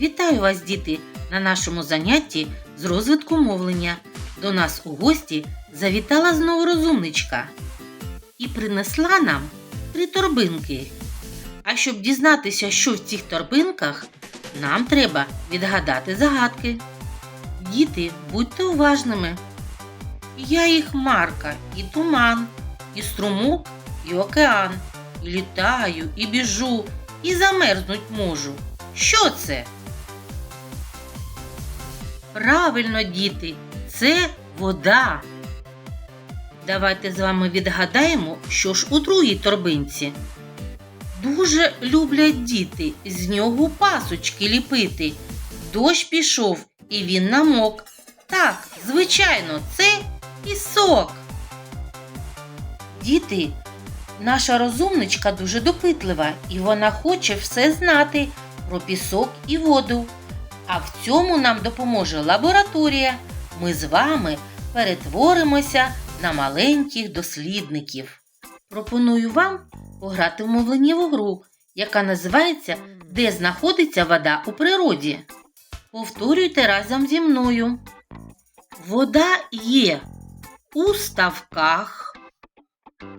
Вітаю вас, діти, на нашому занятті з розвитку мовлення. До нас у гості завітала знову розумничка і принесла нам три торбинки. А щоб дізнатися, що в цих торбинках, нам треба відгадати загадки. Діти, будьте уважними. Я і хмарка, і туман, і струмок, і океан, і літаю, і біжу, і замерзнуть можу. Що це? Правильно, діти, це вода. Давайте з вами відгадаємо, що ж у другій торбинці. Дуже люблять діти з нього пасочки ліпити. Дощ пішов і він намок. Так, звичайно, це пісок. Діти, наша розумничка дуже допитлива і вона хоче все знати про пісок і воду. А в цьому нам допоможе лабораторія. Ми з вами перетворимося на маленьких дослідників. Пропоную вам пограти в мовленнєву гру, яка називається Де знаходиться вода у природі. Повторюйте разом зі мною. Вода є у ставках,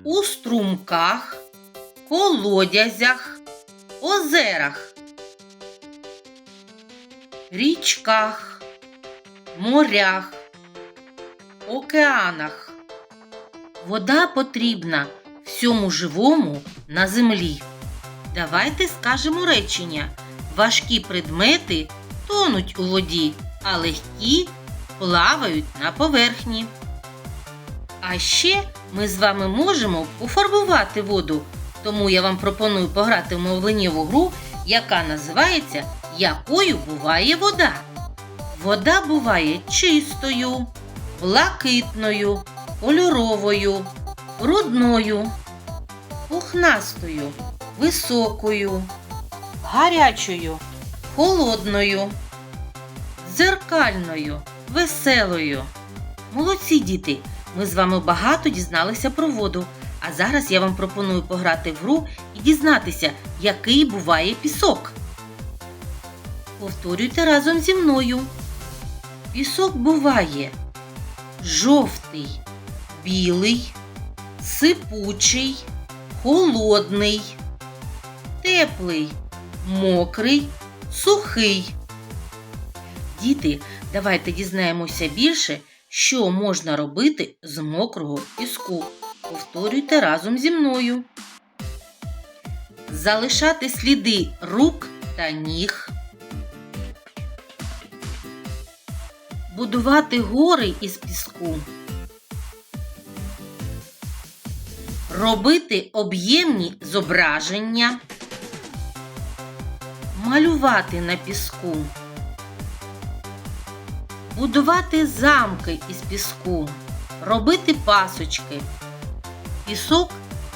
у струмках, колодязях, озерах, річках, морях, океанах. Вода потрібна всьому живому на землі. Давайте скажемо речення. Важкі предмети тонуть у воді, а легкі плавають на поверхні. А ще ми з вами можемо пофарбувати воду, тому я вам пропоную пограти в мовленнєву гру, яка називається Якою буває вода. Вода буває чистою, блакитною, кольоровою, брудною, пухнастою, високою, гарячою, холодною, дзеркальною, веселою. Молодці діти! Ми з вами багато дізналися про воду. А зараз я вам пропоную пограти в гру і дізнатися, який буває пісок. Повторюйте разом зі мною. Пісок буває жовтий, білий, сипучий, холодний, теплий, мокрий, сухий. Діти, давайте дізнаємося більше, що можна робити з мокрого піску. Повторюйте разом зі мною. Залишати сліди рук та ніг. Будувати гори із піску. Робити об'ємні зображення. Малювати на піску. Будувати замки із піску. Робити пасочки. Пісок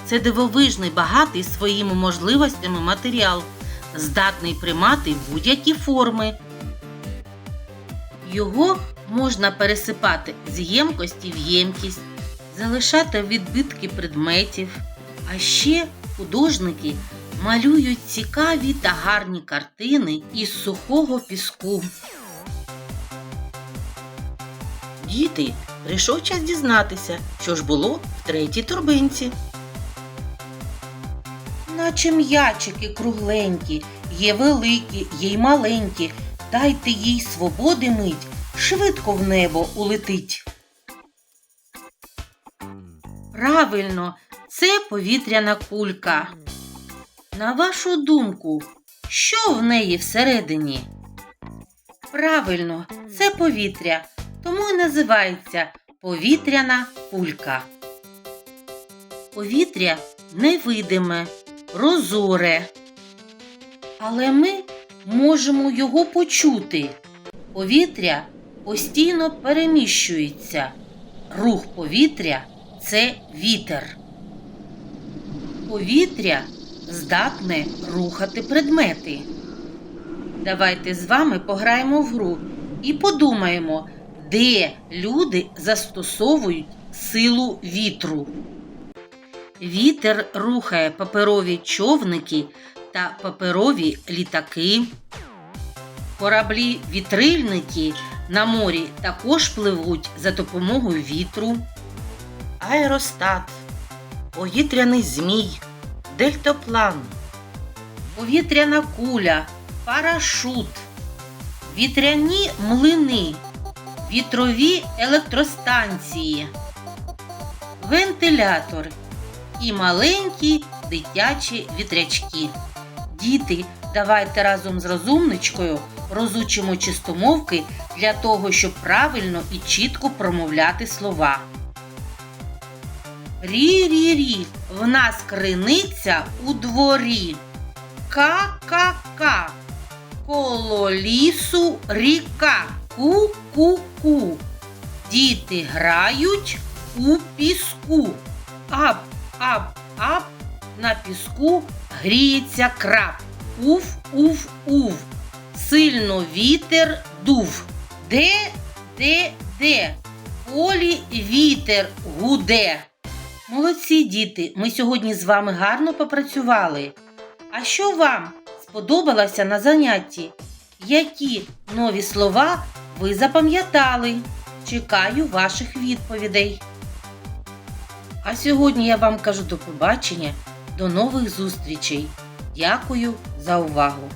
це дивовижний, багатий своїми можливостями матеріал, здатний приймати будь-які форми. Його можна пересипати з ємкості в ємкість, залишати відбитки предметів. А ще художники малюють цікаві та гарні картини із сухого піску. Діти, прийшов час дізнатися, що ж було в третій торбинці. Наче м'ячики кругленькі, є великі, є й маленькі. Дайте їй свободи мить, швидко в небо улетить. Правильно, це повітряна кулька. На вашу думку, що в неї всередині? Правильно, це повітря, тому і називається повітряна кулька. Повітря невидиме, прозоре. Але ми можемо його почути. Повітря постійно переміщується. Рух повітря це вітер. Повітря здатне рухати предмети. Давайте з вами пограємо в гру і подумаємо, де люди застосовують силу вітру. Вітер рухає паперові човники та паперові літаки. Кораблі-вітрильники на морі також пливуть за допомогою вітру. аеростат, повітряний змій, дельтаплан, повітряна куля, парашут, вітряні млини, вітрові електростанції, вентилятор і маленькі дитячі вітрячки. Діти, давайте разом з розумничкою розучимо чистомовки для того, щоб правильно і чітко промовляти слова. Рі-рі-рі, в нас криниця у дворі. Ка-ка-ка, коло лісу ріка. Ку-ку-ку. Діти грають у піску. Ап, ап, ап, на піску гріється краб. Уф, уф, уф. Сильно вітер дув. Де, де, де? Полі вітер гуде. Молодці, діти, ми сьогодні з вами гарно попрацювали. А що вам сподобалося на занятті? Які нові слова ви запам'ятали? Чекаю ваших відповідей. А сьогодні я вам кажу до побачення, до нових зустрічей. Дякую за увагу!